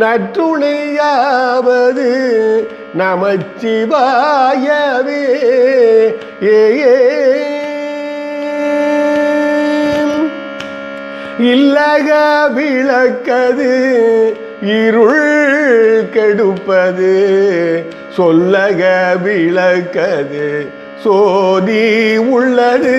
நற்றுணையாவது நமச்சிவாயவே. ஏ. இல்லக விளக்கது இருள் கெடுப்பது சொல்லக விளக்கது சோதி உள்ளது.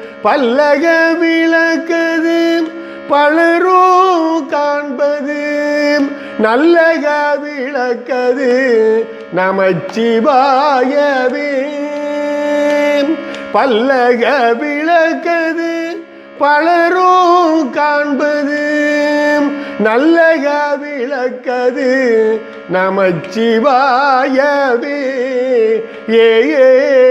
பல்லக விளக்கது பலரோ காண்பது. நல்லக விளக்கது நமச்சிவாயவே. பல்லக விளக்கது பலரோ காண்பது. நல்லக விளக்கது நமச்சிவாயவே ஏ.